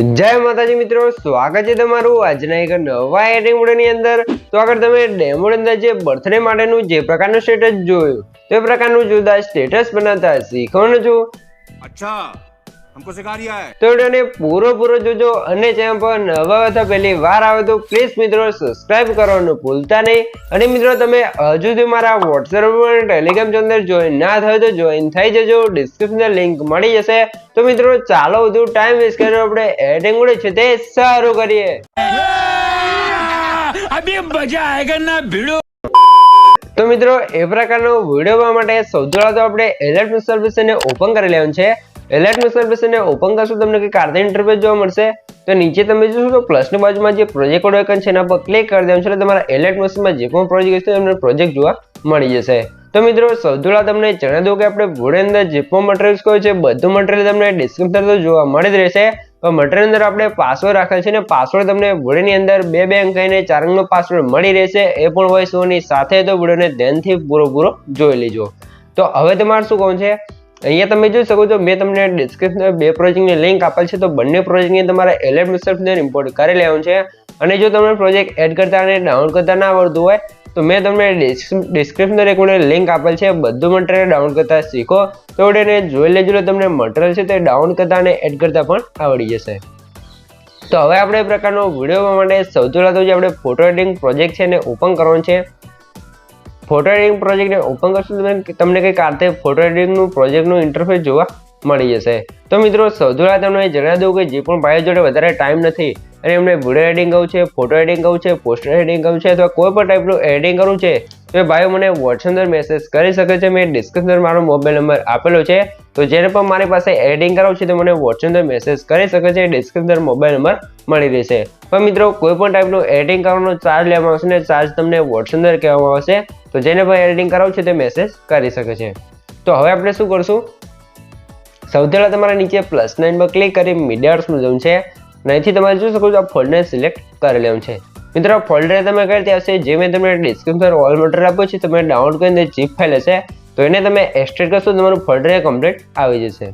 જય માતાજી મિત્રો, સ્વાગત છે તમારું આજના એક નવા એડિંગ મોડની અંદર. તો આગળ તમે ડેમોડ અંદર જે બર્થડે માટેનું જે પ્રકારનું સ્ટેટસ જોયું, તે પ્રકારનું જુદા સ્ટેટસ બનાવતા શીખવાનું છું. અચ્છા. हमको सिखा रिया है તો વિડીયોને પૂરો પૂરો જોજો અને ચેનલ પર નવા હતા પહેલી વાર આવે તો પ્લીઝ મિત્રો સબસ્ક્રાઇબ કરવાનું ભૂલતા નહીં અને મિત્રો તમે હજુ સુધી મારા વોટ્સએપ અને ટેલિગ્રામ ચેનલ જોઈન ના થયો તો જોઈન થઈ જજો ડિસ્ક્રિપ્શન લિંક મળી જશે તો મિત્રો ચાલો વધુ ટાઈમ વેસ્ટ કર્યો આપણે એડિંગ ઉડે છે તે સારું કરીએ તો મિત્રો એ પ્રકારનો વિડીયો બનાવવા માટે સૌથી પહેલા તો આપણે એલર્ટ સર્વિસને ઓપન કરી લેવાનું છે એલર્ટ સર્વિસને ઓપન કરશો, તમને કંઈક આર્ધા ઇન્ટરફેસ જોવા મળશે, તો નીચે તમે જોશો તો પ્લસની બાજુમાં જે પ્રોજેક્ટ કોડ આઇકન છે એના પર ક્લિક કરી દેવાનું છે, એટલે તમારા એલર્ટ મશીનમાં જે પણ પ્રોજેક્ટ હશે, તમને પ્રોજેક્ટ જોવા મળી જશે. તો મિત્રો, સૌથી તમને જણાવી દઉં કે આપણે વીડિયો અંદર જે પણ મટીરિયલ્સ કહ્યું છે, બધું મટીરિયલ તમને ડિસ્ક્રિપ્શન તો જોવા મળી જ રહેશે તો મટીરિયલ અંદર આપણે પાસવર્ડ રાખેલ છે ને પાસવર્ડ તમને વિડીયોની અંદર બે બે અંક કહીને ચાર અંકનો પાસવર્ડ મળી રહેશે, એ પણ વોઇસ ઓની સાથે તો વિડીયોને ધ્યાનથી પૂરો પૂરો જોઈ લેજો. તો હવે તમારે શું કહું છે અહીંયા તમે જોઈ શકો છો, મેં તમને ડિસ્ક્રિપ્શનમાં બે પ્રોજેક્ટની લિંક આપેલ છે, તો બંને પ્રોજેક્ટની તમારે એલેટ મિસર્ફને ઇમ્પોર્ટ કરી લેવાનું છે. અને જો તમને પ્રોજેક્ટ એડ કરતા અને ડાઉનલોડ કરતા ના આવડતું હોય, તો મેં તમને ડિસ્ક્રિપ્શન એક મને લિંક આપેલ છે, બધું મટીરિયલ ડાઉનલોડ કરતા શીખો. તો એને જોઈ લેજો તમને મટીરિયલ છે તે ડાઉનલોડ કરતા અને એડ કરતા પણ આવડી જશે. તો હવે આપણે પ્રકારનો વીડિયો માટે સૌથી પહેલાં તો જે આપણે ફોટો એડિટિંગ પ્રોજેક્ટ છે એને ઓપન કરવાનો છે. ફોટો એડિટિંગ પ્રોજેક્ટને ઓપન કરશો તો તમને- કંઈક આ ફોટો એડિટિંગનું પ્રોજેક્ટનું ઇન્ટરફેસ જોવા મળી જશે. તો મિત્રો, સૌથી તમને જણાવી દઉં કે જે પણ ભાઈઓ જોડે વધારે ટાઈમ નથી, અને એમને વીડિયો એડિટિંગ કરવું છે ફોટો એડિટિંગ કરવું છે પોસ્ટર એડિટિંગ કરવું છે, અથવા કોઈ પણ ટાઈપનું એડિટિંગ કરવું છે તો એ ભાઈઓ, મને વોટ્સઅપ અંદર મેસેજ કરી શકે છે. મેં ડિસ્ક્રિપ્શન મારો મોબાઈલ નંબર આપેલો છે. તો જેને પણ મારી પાસે એડિંગ કરાવવું છે, તો મને વોટ્સઅપ અંદર મેસેજ કરી શકે છે. ડિસ્ક્રિપ્શન મોબાઈલ નંબર મળી રહેશે. પણ મિત્રો કોઈ પણ ટાઈપનું એડિટિંગ કરવાનો ચાર્જ લેવામાં આવશે ને ચાર્જ તમને વોટ્સઅપ અંદર કહેવામાં આવશે. તો જેને પણ એડિટિંગ કરાવવું છે, તે મેસેજ કરી શકે છે. તો હવે આપણે શું કરશું? સૌથી પહેલાં તમારે નીચે પ્લસ નાઇન પર ક્લિક કરી મીડિયાર્સનું જવું છે. અને અહીંથી તમારે જોઈ શકો છો, આ ફોલ્ડને સિલેક્ટ કરી લેવું છે. મિત્રો ફોલ્ડર તમે કઈ રીતે આવશે જે મેં તમને ડિસ્ક્રિપ્શન ઓલ મટીરિયલ આપ્યો છે, તમે ડાઉનલોડ કરીને જીપ ફાઇલ હશે, તો એને તમે એક્સટ્રેક્ટ કરશો, તમારું ફોલ્ડર કમ્પ્લીટ આવી જશે.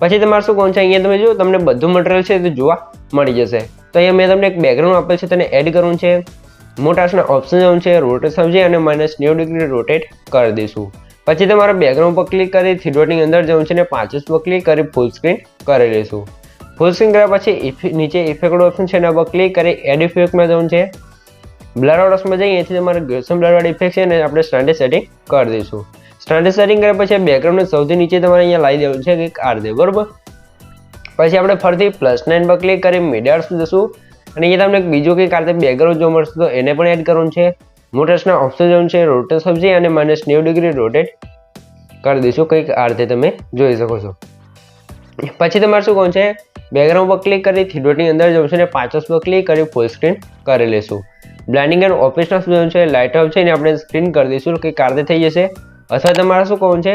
પછી તમારે શું કોણ છે, અહીંયા તમે જો તમને બધું મટીરિયલ છે, તે જોવા મળી જશે. તો અહીંયા મેં તમને એક બેકગ્રાઉન્ડ આપેલ છે, તેને એડ કરવું છે. મોટાસના ઓપ્શન જવું છે રોટેટ સમજી, અને માઇનસ નેવું ડિગ્રી રોટેટ કરી દઈશું. પછી તમારા બેકગ્રાઉન્ડ પર ક્લિક કરી થ્રી અંદર જવું છે અને પાંચસ પર ક્લિક કરી ફૂલ સ્ક્રીન કરી લઈશું. ફૂલ સ્ક્રીન કર્યા પછી નીચે ઇફેક્ટ ઓપ્શન છે એના પર ક્લિક કરી એડ ઇફેક્ટમાં જવું છે. બ્લર ઓપ્શનમાં જઈએ, એથી તમારે ગ્રેસમ બ્લરવાળી ઇફેક્ટ છે અને આપણે સ્ટાન્ડર્ડ સેટિંગ કરી દઈશું. સ્ટાન્ડર્ડ સેટિંગ કર્યા પછી બેકગ્રાઉન્ડને સૌથી નીચે તમારે અહીંયા લાવી દેવું છે કે આર દે, બરોબર? પછી આપણે ફરીથી પ્લસ નાઇન પર ક્લિક કરી મીડિયાર્સ જશું. અને અહીંયા તમને બીજું કંઈક આ રીતે બેકગ્રાઉન્ડ જોવા મળશે, તો એને પણ એડ કરવાનું છે. મોટર્સના ઓપ્શન જવું છે રોટેટ સબ્જી અને માઇનસ નેવું ડિગ્રી રોટેટ કરી દઈશું. કંઈક આ રીતે તમે જોઈ શકો છો. પછી તમારે શું કહું છે બેકગ્રાઉન્ડ પર ક્લિક કરી થ્રીડોટની અંદર છે અને પાછળ પર ક્લિક કરી ફૂલ સ્ક્રીન કરી લઈશું બ્લાઇન્ડિંગ એન્ડ ઓપરેશનલ જવું છે લાઇટ ઓફ છે, એને આપણે સ્ક્રીન કરી દઈશું કે કાર્ય થઈ જશે. અથવા તમારે શું કહું છે?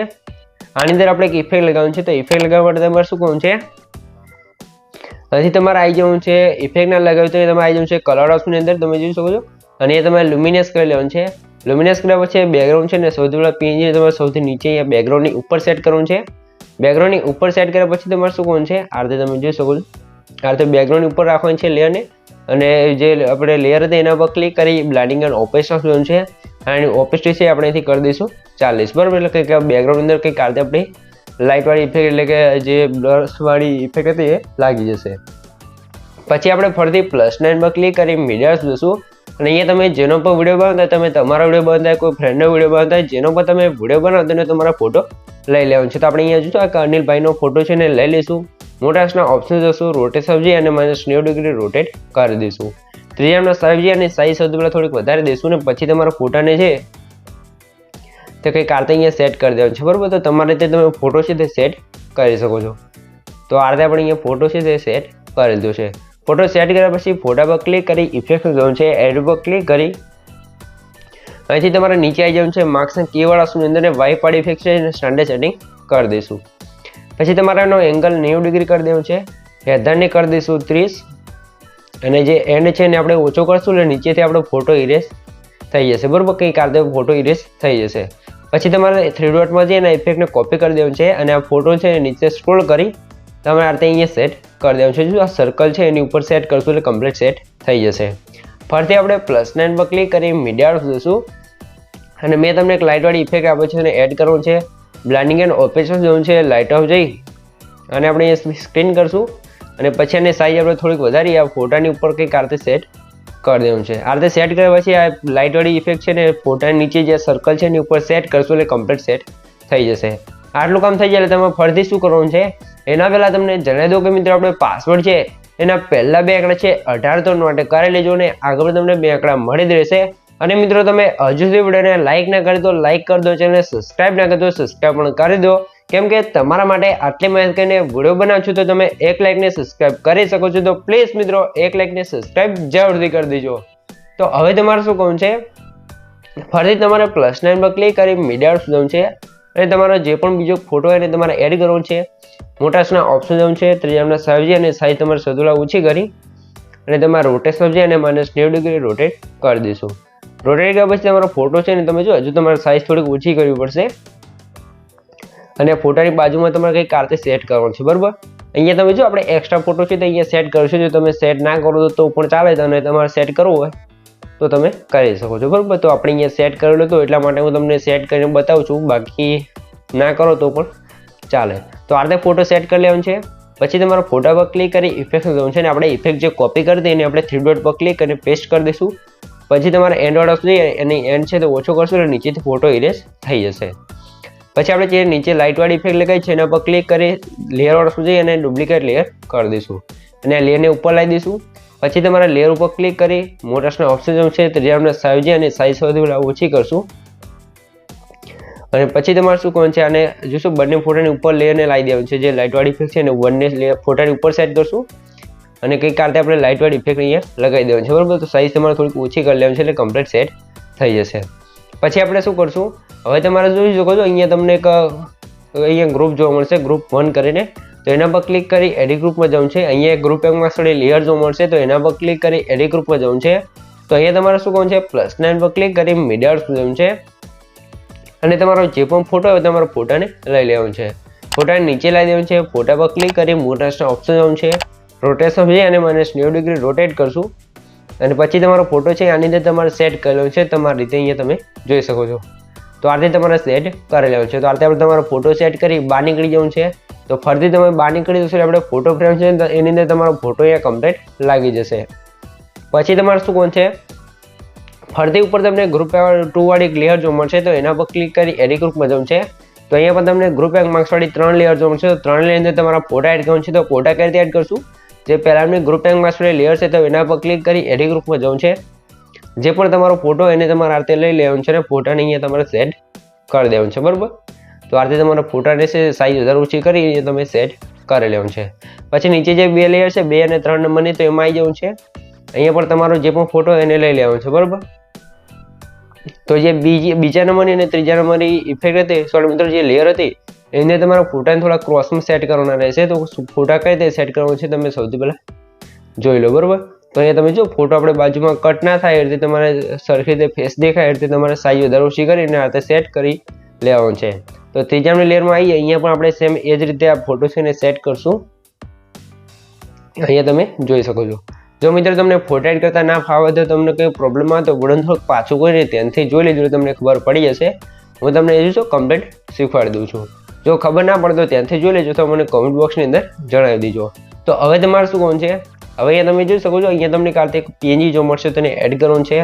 આની અંદર આપણે એક ઇફેક્ટ લગાવવાનું છે, તો ઇફેક્ટ લગાવવા માટે તમારે શું કહું છે? અહીંથી તમારે આવી જવું છે ઇફેક્ટ ના લગાવ્યું તો તમારે આવી જવું છે કલર ઓપ્શનની અંદર, તમે જોઈ શકો છો. અને એ તમારે લુમિનેસ કરી લેવાનું છે. લુમિનેસ કર્યા પછી બેકગ્રાઉન્ડ છે ને સૌથી પહેલાં પીએનજી તમારે સૌથી નીચે અહીંયા બેકગ્રાઉન્ડની ઉપર સેટ કરવાનું છે. બેકગ્રાઉન્ડની ઉપર સેટ કર્યા પછી તમારે શું કોણ છે? આ રીતે તમે જોઈ શકો છો. આ રીતે બેકગ્રાઉન્ડ ઉપર રાખવાની છે લેયરને અને જે આપણે લેયર હતી એના પર ક્લિક કરી બ્લાઇન્ડિંગ એન્ડ ઓપેસ્ટ જોન છે. અને ઓપેસ્ટી છે આપણે અહીંથી કરી દઈશું. ચાલીસ બરાબર? એટલે કંઈક બેકગ્રાઉન્ડ અંદર કંઈક આ રીતે આપણી લાઇટવાળી ઇફેક્ટ એટલે કે જે બ્લર્સવાળી ઇફેક્ટ હતી એ લાગી જશે. પછી આપણે ફરીથી પ્લસ નાઇન પર ક્લિક કરી મીડિયાસ જશું. અને અહીંયા તમે જેનો પર વીડિયો બનાવતા તમે તમારો વીડિયો બનાવતા કોઈ ફ્રેન્ડનો વીડિયો બનાવતા જેનો પર તમે વીડિયો બનાવતા અને તમારા ફોટો લઈ લેવાનો છે. તો આપણે અહીંયા જોશું આ અનિલભાઈનો ફોટો છે ને, લઈ લઈશું. મોટાસના ઓપ્શન જશું રોટેટ સબ્જી અને માઇનસ નેવું ડિગ્રી રોટેટ કરી દઈશું. ત્રીજાના સબ્જી અને સાઈઝ સૌથી પહેલાં થોડીક વધારે દઈશું ને, પછી તમારા ફોટાને છે, તે કંઈક આ અહીંયા સેટ કરી દેવાનું છે. બરાબર? તો તમારે તે તમે ફોટો છે તે સેટ કરી શકો છો. તો આ રીતે આપણે અહીંયા ફોટો છે તે સેટ કરી દીધો છે. ફોટો સેટ કર્યા પછી ફોટા પર ક્લિક કરી ઇફેક્ટ જવાનું છે? એડ પર ક્લિક કરી. અહીંથી તમારે નીચે આવી જવાનું છે. માર્ક્સના કીવાળા શું અંદર વાઈ પાડી ઇફેક્ટ છે અને સ્ટાન્ડર્ડ સેટિંગ કરી દઈશું. પછી તમારે એનો એંગલ નેવું ડિગ્રી કરી દેવું છે. હેધરને કરી દઈશું ત્રીસ. અને જે એન્ડ છે એને આપણે ઓછો કરશું એટલે નીચેથી આપણો ફોટો ઇરેસ થઈ જશે. બરાબર? કંઈક આ ફોટો ઇરેસ થઈ જશે. પછી તમારે થ્રી ડોટમાં જઈને ઇફેક્ટને કોપી કરી દેવું છે અને આ ફોટો છે નીચે સ્ક્રોલ કરી તમારે આ રીતે અહીંયા સેટ કરી દેવાનું છે. જો આ સર્કલ છે, એની ઉપર સેટ કરશું એટલે કમ્પ્લીટ સેટ થઈ જશે. ફરીથી આપણે પ્લસ નાઇન પર ક્લિક કરી મીડિયા જઈશું અને મેં તમને એક લાઇટવાળી ઇફેક્ટ આપ્યો છે અને એડ કરવું છે. બ્લાઇન્ડિંગ એન્ડ ઓપરેશન જવું છે. લાઇટ ઓફ જઈ. અને આપણે અહીંયા સ્ક્રીન કરશું. અને પછી એને સાઈઝ આપણે થોડીક વધારી, આ ફોટાની ઉપર કંઈક આ રીતે સેટ કરી દેવું છે. આ રીતે સેટ કર્યા પછી આ લાઇટવાળી ઇફેક્ટ છે ને ફોટાની નીચે જે સર્કલ છે એની ઉપર સેટ કરશું એટલે કમ્પ્લીટ સેટ થઈ જશે. આટલું કામ થઈ જાય એટલે તમારે ફરીથી શું કરવાનું છે? એના પહેલાં તમને જણાવી દઉં કે મિત્રો, આપણે પાસવર્ડ છે, એના પહેલા બે આંકડા છે, અઢાર તો માટે કરી લેજો ને આગળ તમને બે આંકડા મળી જ રહેશે. અને મિત્રો, તમે હજુ સુધી વિડીયોને લાઇક ના કરી દો લાઇક કરી દો, ચેનલને સબસ્ક્રાઇબ ના કરી દો સબસ્ક્રાઇબ પણ કરી દો. કેમ કે તમારા માટે આટલી મહેનત કરીને વીડિયો બનાવું છું, તો તમે એક લાઇકને સબસ્ક્રાઇબ કરી શકો છો. તો પ્લીઝ મિત્રો, એક લાઇકને સબસ્ક્રાઇબ જરૂરથી કરી દેજો. તો હવે તમારે શું કહું છે? ફરીથી તમારે પ્લસ નાઇન પર ક્લિક કરી મીડિયા જવું છે. અને તમારો જે પણ બીજો ફોટો હોય એને તમારે એડ કરવો છે. મોટાસના ઓપ્શન જવું છે. ત્રીજાના સાઈઝ અને સાઈઝ તમારે સદુલા ઓછી કરી અને તમારે રોટેશન છે અને માઇનસ નેવું ડિગ્રી રોટેટ કરી દઈશું. રોટેટ કર્યા પછી તમારો ફોટો છે ને તમે જો, હજુ તમારે સાઈઝ થોડીક ઓછી કરવી પડશે. અને ફોટાની બાજુમાં તમારે કંઈક કારતે સેટ કરવાનું છે, બરાબર? અહીંયા તમે જો, આપણે એક્સ્ટ્રા ફોટો છે તો અહીંયા સેટ કરશો. જો તમે સેટ ના કરો તો પણ ચાલે અને તમારે સેટ કરવું હોય. તો તમે કરી શકો છો. બરાબર? તો આપણે અહીંયા સેટ કરેલું હતું એટલા માટે હું તમને સેટ કરીને બતાવું છું. બાકી ના કરો તો પણ ચાલે. તો આ રીતે ફોટો સેટ કરી લેવાનું છે. પછી તમારા ફોટા પર ક્લિક કરી ઇફેક્ટ જવાનું છે અને આપણે ઇફેક્ટ જે કોપી કરી દઈએ એને આપણે થ્રી ડોટ પર ક્લિક કરીને પેસ્ટ કરી દઈશું. પછી તમારે એન્ડ ઓર્ડર સુધી એની એન્ડ છે તો ઓછો કરશો એટલે નીચેથી ફોટો ઇરેઝ થઈ જશે. પછી આપણે જે નીચે લાઇટવાળી ઇફેક્ટ લગાવી છે એના પર ક્લિક કરી લેયર ઓર્ડર સુધી અને ડુપ્લિકેટ લેયર કરી દઈશું. અને લેયરને ઉપર લાવી દઈશું. પછી તમારા લેયર ઉપર ક્લિક કરી મોટર્સના ઓપ્શન છે, તે આપણે સાઈઝ અને સાઈઝ સૌથી પહેલાં ઓછી કરશું. અને પછી તમારે શું કરવાનું છે, આને જોશું, બંને ફોટાની ઉપર લેયરને લાવી દેવાનું છે, જે લાઇટવાળી ઇફેક્ટ છે અને બંને લેયર ફોટાની ઉપર સેટ કરશું. અને કંઈક કારણે આપણે લાઇટવાળી ઇફેક્ટ અહીંયા લગાવી દેવાનું છે, બરાબર? તો સાઈઝ તમારે થોડીક ઓછી કરી લેવાની છે, એટલે કમ્પ્લીટ સેટ થઈ જશે. પછી આપણે શું કરશું, હવે તમારે જોઈ શકો છો, અહીંયા તમને એક, અહીંયા ગ્રુપ જોવા મળશે ગ્રુપ વન કરીને. તો એના પર ક્લિક કરી એડી ગ્રુપમાં જવું છે. અહીંયા ગ્રુપ એકમાં સ્થળે લેયર જોવા મળશે, તો એના પર ક્લિક કરી એડી ગ્રુપમાં જવું છે. તો અહીંયા તમારે શું કહું છે? પ્લસ નાઇન પર ક્લિક કરી મીડિયા જવું છે. અને તમારો જે પણ ફોટો હોય તમારો ફોટાને લઈ લેવાનો છે. ફોટાને નીચે લાવી દેવાનું છે. ફોટા પર ક્લિક કરી મોટાસના ઓપ્શન જવું છે. રોટેશન છે અને મને નેવું ડિગ્રી રોટેટ કરશું. અને પછી તમારો ફોટો છે, આની અંદર તમારે સેટ કરેલો છે. તમારી રીતે અહીંયા તમે જોઈ શકો છો. તો આ રીતે તમારે સેટ કરી લેવાનું છે. તો આ રીતે આપણે તમારો ફોટો સેટ કરી બહાર નીકળી જવું છે. તો ફરીથી તમે બહાર નીકળી જશો આપણે ફોટો ફ્રેમ છે એની અંદર તમારો ફોટો અહીંયા કમ્પ્લીટ લાગી જશે. પછી તમારે શું કોણ છે? ફરતી ઉપર તમને ગ્રુપ ટુ વાળી એક લેયર જોવા મળશે. તો એના પર ક્લિક કરી એડી ગ્રુપમાં જવું છે. તો અહીંયા પણ તમને ગ્રુપ એક માર્ક્સવાળી ત્રણ લેયર જોવા મળશે. તો ત્રણ લેયર અંદર તમારા ફોટા એડ કરવાનું છે. તો ફોટા કઈ રીતે એડ કરશું? જે પહેલાંની ગ્રુપ એક માર્ક્સ લેયર છે તો એના પર ક્લિક કરી એડી ગ્રુપમાં જવું છે. જે પણ તમારો ફોટો એને તમારે આ રીતે લઈ લેવાનું છે અને ફોટાને અહીંયા તમારે સેટ કરી દેવાનું છે, બરાબર? તો આ રીતે તમારા ફોટાને છે સાઈઝ વધારે ઓછી કરી તમે સેટ કરી લેવાનું છે. પછી નીચે જે બે લેયર છે, બે અને ત્રણ નંબરની તો એમાં આવી જવું છે. અહીંયા પણ તમારો જે પણ ફોટો એને લઈ લેવાનો છે, બરાબર? તો જે બીજી, બીજા નંબરની અને ત્રીજા નંબરની ઇફેક્ટ હતી સોરી મિત્રો, જે લેયર હતી, એને તમારા ફોટાને થોડા ક્રોસમાં સેટ કરવાના રહેશે. તો ફોટા કઈ રીતે સેટ કરવાનું છે, તમે સૌથી પહેલાં જોઈ લો, બરાબર? તો અહીંયા તમે જો ફોટો આપણે બાજુમાં કટ ના થાય એ તમારે સરખી રીતે ફેસ દેખાય એ તમારે સાઈઝ વધારે ઓછી કરીને આ સેટ કરી લેવાનું છે. તો ત્રીજાની લેયરમાં આવીએ, અહીંયા પણ આપણે સેમ એ જ રીતે આ ફોટો છે એને સેટ કરશું. અહીંયા તમે જોઈ શકો છો. જો મિત્રો તમને ફોટા એડ કરતા ના ફાવે તો તમને કોઈ પ્રોબ્લેમ આવે તો વડન થોડુંક પાછું કોઈને ત્યાંથી જોઈ લેજો, તમને ખબર પડી જશે. હું તમને એ શું કમ્પ્લીટ શીખવાડી દઉં છું. જો ખબર ના પડે તો ત્યાંથી જોઈ લેજો તો મને કોમેન્ટ બોક્સની અંદર જણાવી દેજો. તો હવે તમારે શું કોણ છે? હવે અહીંયા તમે જોઈ શકો છો, અહીંયા તમને કાલથી એક પીએનજી જો મળશે, તેને એડ કરવાનું છે.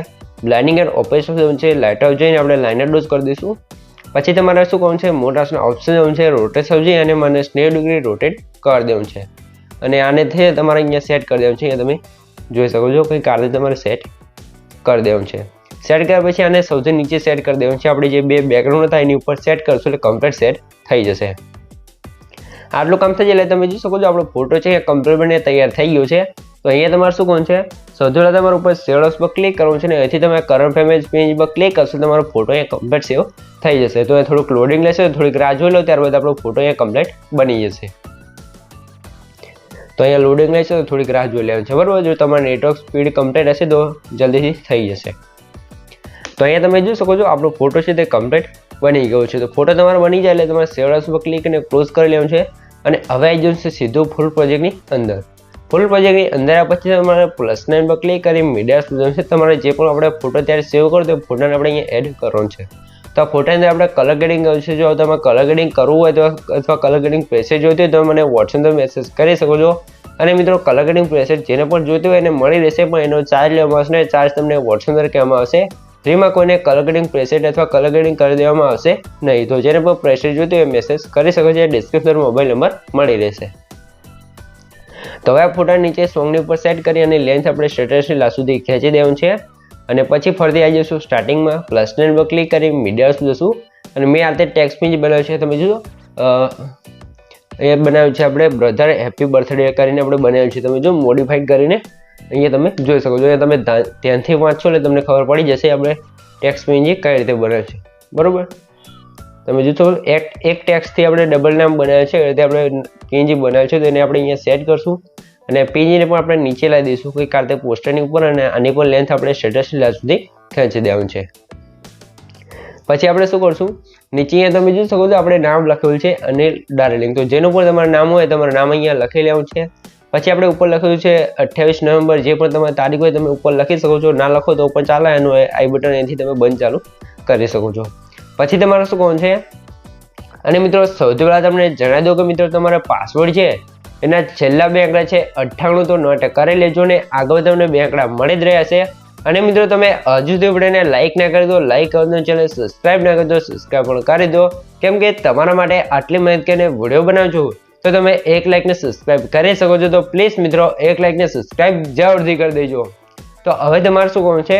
બ્લાઇન્ડિંગ એન્ડ ઓપરેશન છે લાઇટર જઈને આપણે લાઇનર ડોઝ કરી દઈશું. પછી તમારે શું કરવાનું છે મોટાસના ઓપ્શન છે રોટેટ સબ્જી અને મને નેવું ડિગ્રી રોટેટ કરી દેવું છે. અને આને થઈ તમારે અહીંયા સેટ કરી દેવું છે, અહીંયા તમે જોઈ શકો છો કંઈક કાલે તમારે સેટ કરી દેવું છે. સેટ કર્યા પછી આને સૌથી નીચે સેટ કરી દેવાનું છે, આપણે જે બે બેકગ્રાઉન્ડ હતા, એની ઉપર સેટ કરશું, એટલે કમ્પ્લીટ સેટ થઈ જશે. આટલું કામ થઈ જાય એટલે તમે જોઈ શકો છો આપણો ફોટો છે એ કમ્પ્લીટ બને તૈયાર થઈ ગયો છે. તો અહીંયા તમારે શું કોણ છે? સૌથી પહેલાં તમારે ઉપર સેવડોસ પર ક્લિક કરવું છે ને અહીંથી તમે કરંટ ફેમેજ પેજ પર ક્લિક કરશો તમારો ફોટો અહીંયા કમ્પ્લીટ સેવ થઈ જશે. તો એ થોડુંક લોડિંગ લેશે, થોડીક રાહ જોઈ લો, ત્યારબાદ આપણો ફોટો અહીંયા કમ્પ્લીટ બની જશે. તો અહીંયા લોડિંગ લેશે તો થોડીક રાહ જોઈ લેવાની છે. બરાબર? જો તમારે નેટવર્ક સ્પીડ કમ્પ્લીટ હશે તો જલ્દીથી થઈ જશે. તો અહીંયા તમે જોઈ શકો છો આપણો ફોટો છે તે કમ્પ્લીટ બની ગયો છે. તો ફોટો તમારો બની જાય એટલે તમારે સેવડસ પર ક્લિક અને ક્લોઝ કરી લેવાનું છે. અને હવે આવી જવું છે સીધું ફૂલ પ્રોજેક્ટની અંદર. ફૂલ પ્રોજેક્ટની અંદર આ પછી તમારે પ્લસ નાઇન પર ક્લિક કરી મીડિયા સ્ટુડિયો છે, તમારે જે પણ આપણે ફોટો ત્યારે સેવ કરો તો ફોટોને આપણે અહીંયા એડ કરવાનો છે. તો આ ફોટાની અંદર આપણે કલર ગ્રેડિંગ કર્યું છે. જો તમારે કલર ગ્રેડિંગ કરવું હોય તો અથવા કલર ગ્રેડિંગ પ્રેસેજ જોઈતી હોય તો મને વોટ્સએપ પર મેસેજ કરી શકો છો. અને મિત્રો કલર ગ્રેડિંગ પ્રેસેજ જેને પણ જોઈતું હોય એને મળી રહેશે, પણ એનો ચાર્જ લેવામાં આવશે ચાર્જ તમને વોટ્સએપ પર કહેવામાં આવશે. ફ્રીમાં કોઈને કલર પ્રેસેટ અથવા કલર કરી દેવામાં આવશે નહીં. તો જેને પણ પ્રેસેટ જોઈતું હોય મેસેજ કરી શકો છો. ડિસ્ક્રિપ્શન મોબાઈલ નંબર મળી રહેશે. તો હવે આ ફોટા નીચે સોંગની ઉપર સેટ કરી અને લેન્થ આપણે સ્ટેટસની લાસ્ટ સુધી ખેંચી દેવાનું છે. અને પછી ફરીથી આવી જઈશું સ્ટાર્ટિંગમાં પ્લસ નેન પર ક્લિક કરી મીડિયા જશું. અને મેં આ રીતે ટેક્સ પેજ બનાવ્યું છે. તમે જોજો. એ બનાવ્યું છે આપણે. બ્રધર હેપી બર્થડે કરીને આપણે બનાવ્યું છે. તમે જો મોડિફાઈડ કરીને અહીંયા તમે જોઈ શકો છો. અહીંયા તમે ધ્યાનથી વાંચશો એટલે તમને ખબર પડી જશે આપણે ટેક્સ પેજ કઈ રીતે બનાવ્યું છે. બરાબર? તમે જોશો એક એક ટેક્સથી આપણે ડબલ નામ બનાવ્યું છે. એ રીતે આપણે પીએનજી બનાવ્યું છે તો એને આપણે અહીંયા સેટ કરશું. અને પીએનજીને પણ આપણે નીચે લાવી દઈશું. કોઈ કારતે પોસ્ટરની ઉપર અને આની પણ લેન્થ આપણે સ્ટેટસ સુધી ખેંચી દેવાનું છે. પછી આપણે શું કરશું? નીચે અહીંયા તમે જોઈ શકો છો, આપણે નામ લખેલું છે અનિલ ડાર્લિંગ તો જેનું પણ તમારું નામ હોય તમારું નામ અહીંયા લખી લેવું છે. પછી આપણે ઉપર લખ્યું છે અઠ્યાવીસ નવેમ્બર, જે પણ તમારી તારીખ હોય તમે ઉપર લખી શકો છો. ના લખો તો પણ ચાલે, એનું આઈ બટન એથી તમે બંધ ચાલુ કરી શકો છો. પછી તમારે શું કહું છે? અને મિત્રો, સૌથી પહેલાં તમને જણાવી દો કે મિત્રો, તમારા પાસવર્ડ છે, એના છેલ્લા બે આંકડા છે, અઠ્ઠાણું તો નોટ કરી લેજો ને આગળ તમને બે આંકડા મળી જ રહ્યા છે. અને મિત્રો, તમે હજુ સુધી વિડીયોને લાઇક ના કરી દો લાઇક કરી દો ચેનલ સબસ્ક્રાઇબ ના કરી દો સબસ્ક્રાઇબ પણ કરી દો. કેમ કે તમારા માટે આટલી મહેનત કરીને વીડિયો બનાવું છું. તો તમે એક લાઇકને સબસ્ક્રાઇબ કરી શકો છો. તો પ્લીઝ મિત્રો, એક લાઇકને સબસ્ક્રાઇબ જરૂરથી કરી દેજો. તો હવે તમારે શું કહું છે?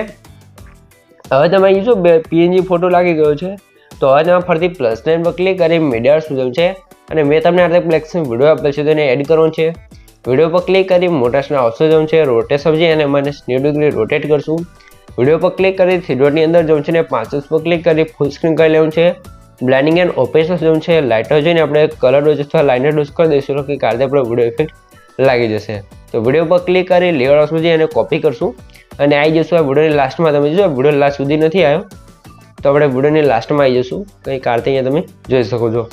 હવે તમે અહીં શું પીએનજી ફોટો લાગી ગયો છે? તો હવે તમે ફરીથી પ્લસ નાઇન પર ક્લિક કરી મીડિયા સુધી છે. અને મેં તમને આ પ્લેક્સન વીડિયો આપેલ છે તેને એડ કરવાનો છે. વીડિયો પર ક્લિક કરી મોટાસના ઓપ્શન જવું છે રોટેટ સમજી અને મને સ્નેવ ડિગ્રી રોટેટ કરશું. વીડિયો પર ક્લિક કરી થ્રી ડોટની અંદર જવું છે અને પાંચસ પર ક્લિક કરી ફૂલ સ્ક્રીન કરી લેવું છે. બ્લેન્ડિંગ એન્ડ ઓપેશન જવું છે લાઇટર જોઈને આપણે કલર ડોઝ અથવા લાઇનર ડોઝ કરી દઈશું કે કાલે આપણો વીડિયો ઇફેક્ટ લાગી જશે. તો વીડિયો પર ક્લિક કરી લેવર ઓપ્શન જઈ અને કોપી કરશું. અને આવી જશું આ વિડીયોની લાસ્ટમાં તમે જો વીડિયો લાસ્ટ સુધી નથી આવ્યો. તો આપણે વિડીયોની લાસ્ટમાં આવી જશું. કંઈ કારથી અહીંયા તમે જોઈ શકો છો.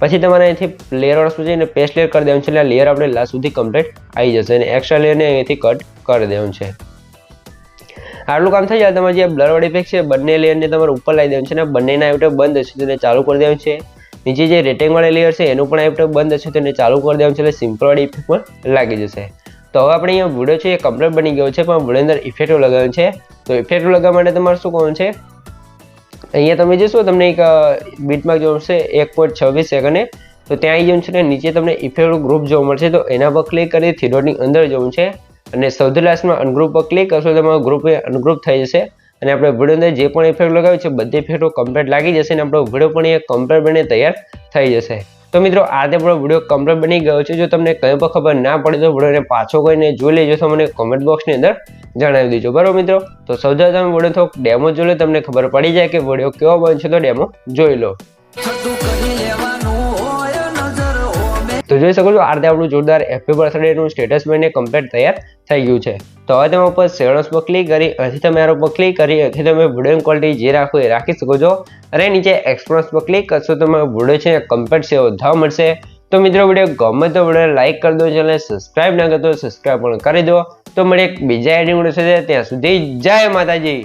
પછી તમારે અહીંથી લેયર વસ્તુ જઈને પેસ્ટ લેયર કરી દેવાનું છે. એટલે લેયર આપણે લાસ્ટ સુધી કમ્પ્લીટ આવી જશે. અને એક્સ્ટ્રા લેયરને અહીંથી કટ કરી દેવાનું છે. આટલું કામ થઈ જાય, તમારે જે બ્લરવાળી ઇફેક્ટ છે, બંને લેયરને તમારે ઉપર લાવી દેવાનું છે અને બંનેના આઈટમ બંધ હશે, તેને ચાલુ કરી દેવાનું છે. નીચે જે રેટિંગવાળી લેયર છે, એનું પણ આઈટમ બંધ હશે, તેને ચાલુ કરી દેવાનું છે, એટલે સિમ્પલવાળી ઇફેક્ટ પણ લાગી જશે. તો હવે આપણે અહીંયા વીડિયો છે, એ કમ્પ્લીટ બની ગયો છે, પણ વીડિયો અંદર ઇફેક્ટો લગાવવાનું છે. તો ઇફેક્ટો લગાવવા માટે તમારે શું કરવાનું છે, અહીંયા તમે જોશો, તમને એક બીટમાં જોવા મળશે, એક પોઈન્ટ છવ્વીસ સેકન્ડે તો ત્યાં આવી જવું છે ને, નીચે તમને ઇફેક્ટ ગ્રુપ જોવા મળશે, તો એના પર ક્લિક કરી થીડોટની અંદર જવું છે. અને સૌથી લાસ્ટમાં અનગ્રુપ પર ક્લિક કરશો તો તમારો ગ્રુપ અનગ્રુપ થઈ જશે. અને આપણે વીડિયો અંદર જે પણ ઇફેક્ટ લગાવ્યું છે, બધી ઇફેક્ટો કમ્પ્લીટ લાગી જશે અને આપણો વીડિયો પણ એ કમ્પ્લીટ બની તૈયાર થઈ જશે. તો મિત્રો, આ રીતે આપણો વીડિયો કમ્પ્લીટ બની ગયો છે. જો તમને કંઈ પણ ખબર ના પડે તો વિડીયોને પાછો કોઈને જોઈ લેજો. તો મને કોમેન્ટ બોક્સની અંદર જણાવી દેજો. બરાબર મિત્રો? તો સૌથી તમે વીડિયો થોડોક ડેમો જોઈ લો. તમને ખબર પડી જાય કે વીડિયો કેવો બનશે તો ડેમો જોઈ લો. તો જોઈ શકો છો, આ આપણું જોરદાર હેપી બર્થડેનું સ્ટેટસ બનીને કમ્પ્લેટ તૈયાર થઈ ગયું છે. તો હવે તમે ઉપર સેવન્સ પર ક્લિક કરી, અહીંથી તમે આરો પર ક્લિક કરી, અહીંથી તમે વીડિયો ક્વોલિટી જે રાખો એ રાખી શકો છો. અને નીચે એક્સપ્રોન્સ પર ક્લિક કરશો તો તમે વીડિયો છે કમ્પ્લેટ છે થવા મળશે. તો મિત્રો વીડિયો ગમે તો વીડિયો લાઇક કરી દો ચેનલ સબસ્ક્રાઈબ ના કરતો સબસ્ક્રાઈબ પણ કરી દો. તો મળે એક બીજા એડિંગ વીડિયો છે ત્યાં સુધી જય માતાજી.